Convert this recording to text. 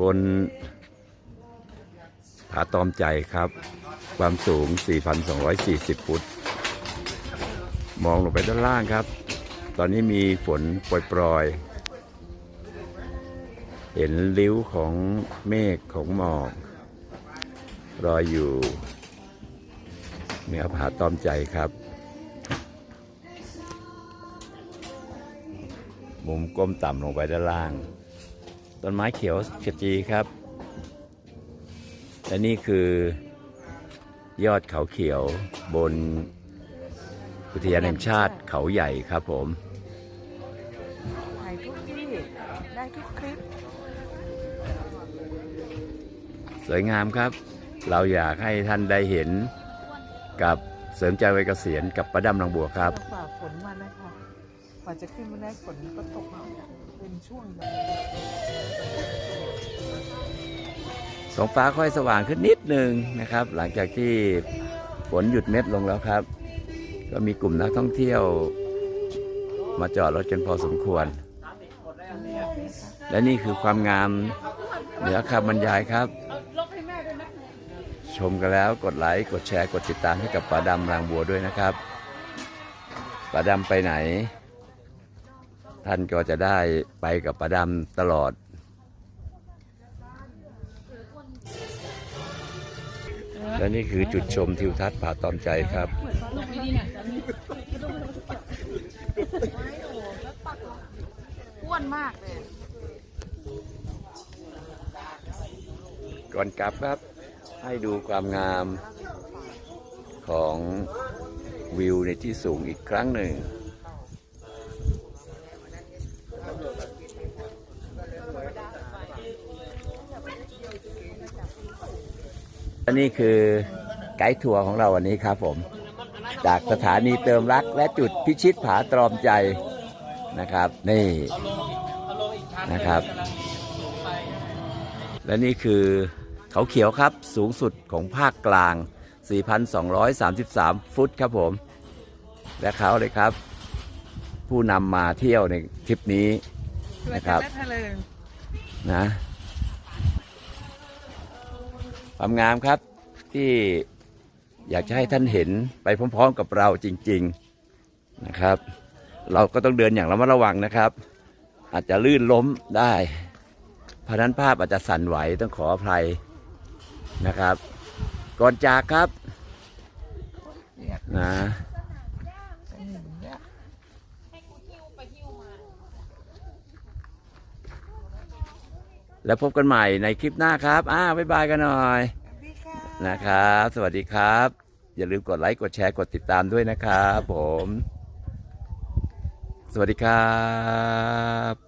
บนผาตอมใจครับ ความสูง 4,240 ฟุต มองลงไปด้านล่างครับ ตอนนี้มีฝนโปรยๆ เห็นริ้วของเมฆของหมอกรอยอยู่เหนือผาตอมใจครับ มุมก้มต่ำลงไปด้านล่าง ต้นไม้เขียวขจีครับ และนี่คือยอดเขาเขียวบนอุทยานแห่งชาติเขาใหญ่ครับผมถ่ายทุกที่ได้ทุกคลิป สวยงามครับ เราอยากให้ท่านได้เห็นกับเสริมใจวัยเกษียณกับประดำนางบัวครับฝ่าฝนมานะคะ กว่าจะขึ้นมาได้ฝนก็ตกมาเป็นช่วงสองฟ้าค่อยสว่างขึ้นนิดนึงนะครับ หลังจากที่ฝนหยุดเม็ดลงแล้วครับ ก็มีกลุ่มนักท่องเที่ยว มาจอดรถกันพอสมควร และนี่คือความงามเหนือคำบรรยายครับ ชมกันแล้วกดไลค์กดแชร์กดติดตามให้กับป๋าดำรางบัวด้วยนะครับป๋าดำไปไหน ท่านก็จะได้ไปกับป๋าดำตลอด และนี่คือจุดชมทิวทัศน์ผาตอมใจครับ อ้วนมากเลย ก่อนกลับครับ ให้ดูความงามของวิวในที่สูงอีกครั้งหนึ่ง นนี้คือไกด์ทัวร์ของเราวันนี้ครับผม จากสถานีเติมรักและจุดพิชิตผาตรอมใจนะครับ นี่นะครับ และนี่คือเขาเขียวครับสูงสุดของภาคกลาง 4,233 ฟุตครับผม และเขาเลยครับ ผู้นำมาเที่ยวในทริปนี้นะครับทะเลนะ ความงามครับที่อยากจะให้ท่านเห็นไปพร้อม ๆ กับเราจริง ๆนะครับ เราก็ต้องเดินอย่างระมัดระวังนะครับ อาจจะลื่นล้มได้เพราะนั้นภาพอาจจะสั่นไหวต้องขออภัยนะครับ ก่อนจากครับนะ เป็นอย่างเงี้ย แล้วพบกันใหม่ในคลิปหน้าครับ อ้าวบ๊ายบายกันหน่อยสวัสดีค่ะนะครับ สวัสดีครับ อย่าลืมกดไลค์ กดแชร์ กดติดตามด้วยนะครับผม สวัสดีครับ